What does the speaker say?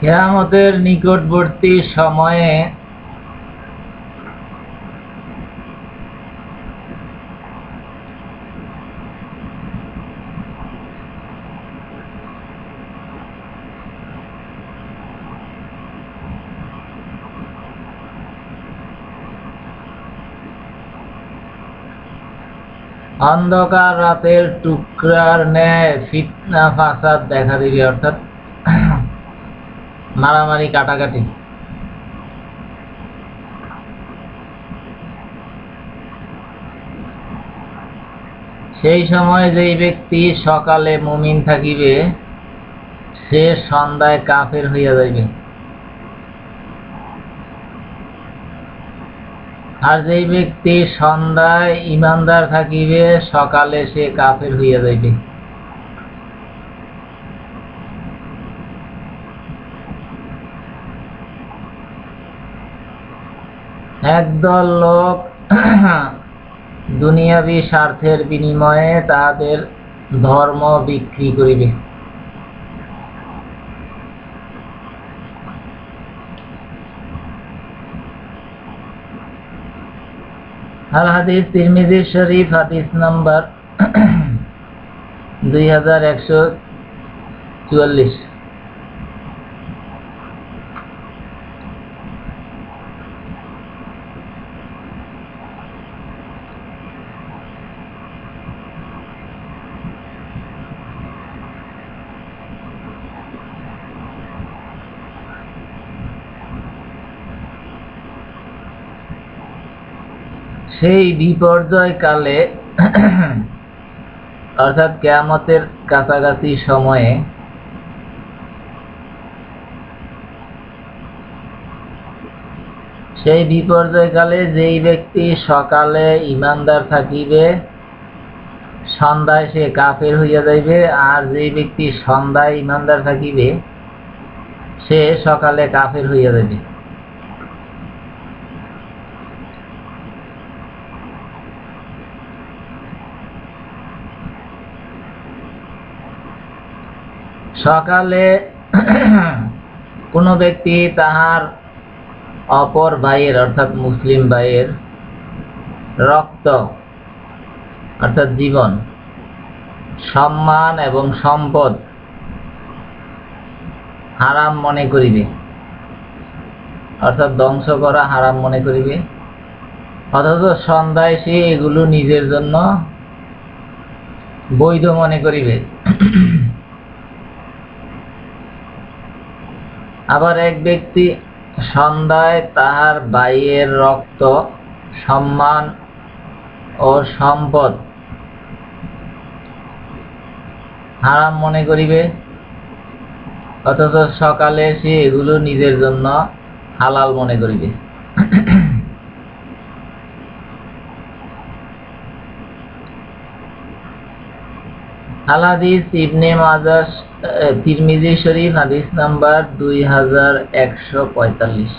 কেয়ামতের নিকটবর্তী সময়ে অন্ধকার রাতের টুকরার ন্যায় ফিতনা ফাসাদ দেখা দিবে অর্থাৎ মারামারি, কাটাকাটি। সেই সময় যেই ব্যক্তি সকালে মুমিন থাকিবে, সে সন্ধ্যায় কাফের হইয়া যাইবে। আর যেই ব্যক্তি সন্ধ্যায় ইমানদার থাকিবে, সকালে সে কাফের হইয়া যাইবে। একদল লোক দুনিয়াবি স্বার্থের বিনিময়ে তাদের ধর্ম বিক্রি করিবে। আল হাদিস তিরমিজি শরীফ, হাদিস নাম্বার দুই হাজার একশো চুয়াল্লিশ। সেই বিপর্যয় কালে অর্থাৎ কেয়ামতের কাছাকাছি সময়ে সেই বিপর্যয় কালে যেই ব্যক্তি সকালে ইমানদার থাকিবে, সন্ধ্যায় সে কাফের হইয়া যাইবে, আর যেই ব্যক্তি সন্ধ্যায় ইমানদার থাকিবে, সে সকালে কাফের হইয়া যাইবে। সকালে কোনো ব্যক্তি তাহার অপর ভাইয়ের, অর্থাৎ মুসলিম ভাইয়ের রক্ত, অর্থাৎ জীবন, সম্মান এবং সম্পদ হারাম মনে করিবে। অর্থাৎ ধ্বংস করা হারাম মনে করিবে। অথচ সন্ধ্যায় সে এগুলো নিজের জন্য বৈধ মনে করিবে। আবার এক ব্যক্তি সন্ধ্যায় তাহার বাইয়ের রক্ত, সম্মান ও সম্পদ হারাম মনে করিবে, অথচ সকালে সে এগুলো নিজের জন্য হালাল মনে করিবে। আলাদিস ইবনে তিরমিজি শরীফ হাদিস নাম্বার দুই হাজার একশো পঁয়তাল্লিশ।